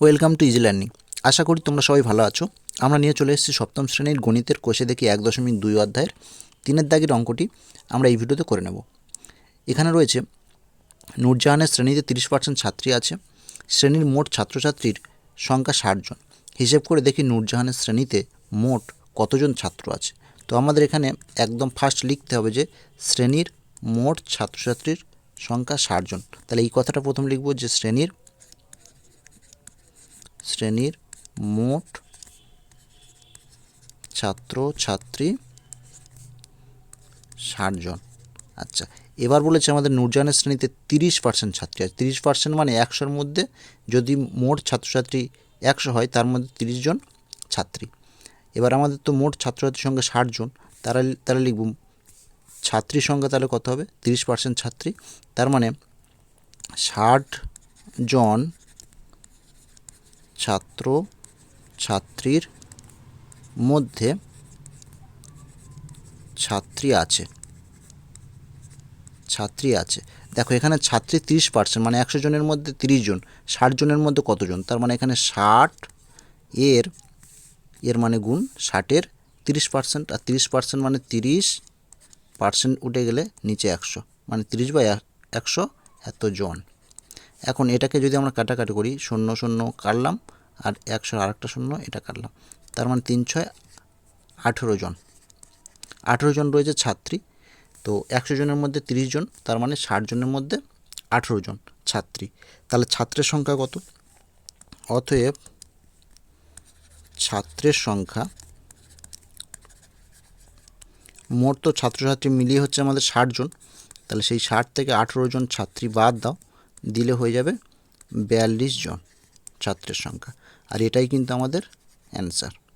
Welcome to easy learning. আশা করি তোমরা সবাই ভালো আছো। আমরা নিয়ে চলে এসেছি সপ্তম শ্রেণির গণিতের কোষে দেখি এক দশমিক দুই অধ্যায়ের তিনের দাগের অঙ্কটি। আমরা এই ভিডিওতে করে নেব। এখানে রয়েছে, নূরজাহানের শ্রেণীতে তিরিশ পার্সেন্ট ছাত্রী আছে। শ্রেণির মোট ছাত্রছাত্রীর সংখ্যা ষাট জন। হিসেব করে দেখি নূরজাহানের শ্রেণীতে মোট কতজন ছাত্র আছে। তো আমাদের এখানে একদম ফার্স্ট লিখতে হবে যে, শ্রেণির মোট ছাত্রছাত্রীর সংখ্যা ষাটজন তাহলে এই কথাটা প্রথম লিখব যে, শ্রেণির শ্রেণির মোট ছাত্র, ছাত্রী ষাট জন। আচ্ছা এবার বলেছে আমাদের নূরজাহানের শ্রেণীতে তিরিশ পার্সেন্ট ছাত্রী। আছে তিরিশ পার্সেন্ট মানে একশোর মধ্যে যদি মোট ছাত্রছাত্রী একশো হয়, তার মধ্যে তিরিশ জন ছাত্রী। এবার আমাদের তো মোট ছাত্রছাত্রীর সংখ্যা ষাট জন, তারা তারা লিখব ছাত্রীর সংখ্যা তাহলে কত হবে? তিরিশ পার্সেন্ট ছাত্রী। তার মানে ষাট জন ছাত্র ছাত্রীর মধ্যে ছাত্রী আছে। ছাত্রী আছে। দেখো, এখানে ছাত্রী তিরিশ পার্সেন্ট মানে একশো জনের মধ্যে তিরিশ জন, ষাট জনের মধ্যে কতজন তার মানে এখানে ষাট এর এর মানে গুণ ষাটের তিরিশ পার্সেন্ট আর তিরিশ পার্সেন্ট মানে তিরিশ পার্সেন্ট উঠে গেলে নিচে একশো মানে তিরিশ বাই একশো এত জন। এখন এটাকে যদি আমরা কাটাকাটি করি, শূন্য শূন্য কাটলাম আর একশো আর একটা শূন্য এটা কাটলাম। তার মানে তিন ছয় আঠেরো জন। আঠেরো জন রয়েছে ছাত্রী। তো একশো জনের মধ্যে তিরিশ জন, তার মানে ষাট জনের মধ্যে আঠেরো জন ছাত্রী। তাহলে ছাত্রের সংখ্যা কত? অতএব ছাত্রের সংখ্যা মোট তো ছাত্রছাত্রী মিলিয়ে হচ্ছে আমাদের ষাট জন। তাহলে সেই ষাট থেকে আঠেরো জন ছাত্রী বাদ দাও, দিলে হয়ে যাবে বিয়াল্লিশ জন। ছাত্রের সংখ্যা। আর এটাই কিন্তু আমাদের অ্যান্সার